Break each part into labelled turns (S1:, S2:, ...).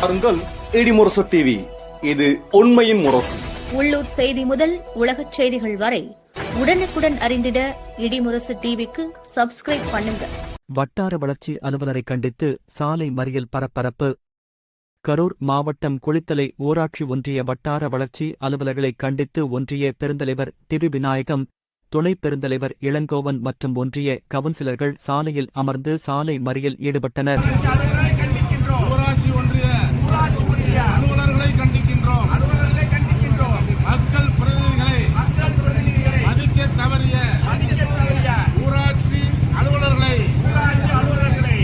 S1: பாருங்கள் இடிமுரசு டிவி இது உண்மையின் முரசு.
S2: உள்ளூர் செய்தி முதல் உலகச் செய்திகள் வரை உடனுக்குடன் அறிந்திட இடிமுரசு டிவிக்கு சப்ஸ்கிரைப் பண்ணுங்க.
S3: வட்டார வளர்ச்சி அலுவலரை கண்டித்து சாலை மறியல் பரபரப்பு. கரூர் மாவட்டம் குளித்தலை ஊராட்சி ஒன்றிய வட்டார வளர்ச்சி அலுவலர்களை கண்டித்து ஒன்றிய பெருந்தலைவர் திரு விநாயகம் துணை பெருந்தலைவர் இளங்கோவன் மற்றும் ஒன்றிய கவுன்சிலர்கள் சாலையில் அமர்ந்து சாலை மறியல் ஈடுபட்டனர்
S4: ஊராட்சி ஒன்றிய அலுவலர்களை கண்டிக்கின்றோம் மக்கள் பிரதிநிதிகளை மதிக்க தவறிய ஊராட்சி அலுவலர்களை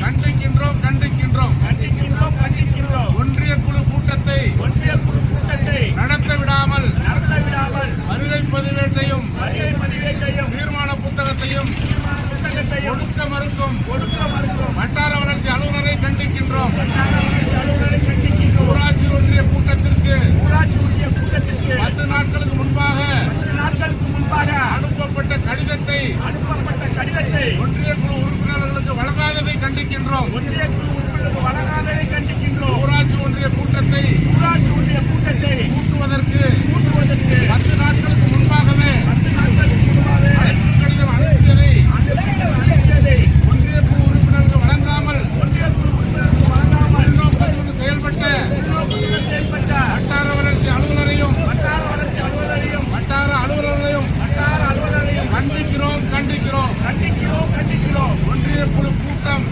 S4: கண்டிக்கின்றோம் கண்டிக்கின்றோம் ஒன்றிய குழு கூட்டத்தை நடத்த விடாமல் வருகை பதிவேட்டையும் தீர்மான புத்தகத்தையும் கொடுக்க மறுக்கும் வட்டார வளர்ச்சி அலுவலரை கண்டிக்கின்றோம். ஊராட்சி ஒன்றிய கூட்டத்திற்கு பத்து நாட்களுக்கு முன்பாக அனுப்பப்பட்ட கடிதத்தை ஒன்றிய குழு உறுப்பினர்களுக்கு வழங்காததை கண்டிக்கின்றோம் ஊராட்சி ஒன்றிய கூட்டத்தை கூட்டுவதற்கு பத்து நாட்களுக்கு முன்பாகவே அழைப்பு கடிதம் அனுப்பியதை ஒன்றிய குழு உறுப்பினருக்கு வழங்காமல் உள்நோக்கத்தோடு செயல்பட்ட வட்டார வளர்ச்சி அலுவலரையும் வட்டார அலுவலர்களையும் கண்டிக்கிறோம் கண்டிக்கிறோம் ஒன்றிய குழு கூட்டம்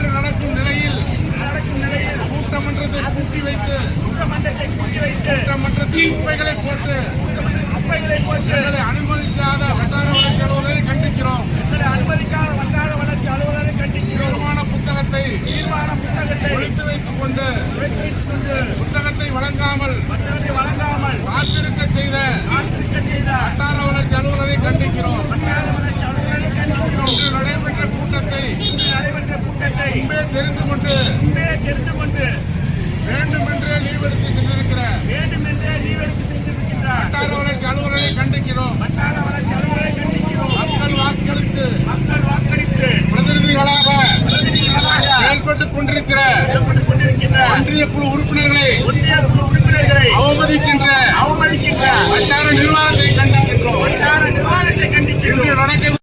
S4: இன்று நடக்கும் நிலையில் கூட்டமன்றத்தை கூட்டி வைத்து கூட்டமன்றத்தில் குப்பைகளை போட்டு எங்களை அனுமதிக்காத வட்டார வளர்ச்சி அலுவலரை கண்டிக்கிறோம். தீர்மான புத்தகத்தை ஒழித்து வைத்துக் கொண்டு புத்தகத்தை வழங்காமல் காத்திருக்க செய்த வட்டார வளர்ச்சி அலுவலரை கண்டிக்கிறோம் இன்று நடைபெற்ற கூட்டத்தை முன்பே தெரிந்து கொண்டு வேண்டுமென்றே லீவ் எடுத்து சென்றிருக்கிற வட்டார வளர்ச்சி அலுவலரை கண்டிக்கிறோம். மக்கள் வாக்களித்து பிரதிநிதிகளாக செயல்பட்டுக் கொண்டிருக்கிற ஒன்றிய குழு உறுப்பினர்களை அவமதிக்கின்ற வட்டார நிர்வாக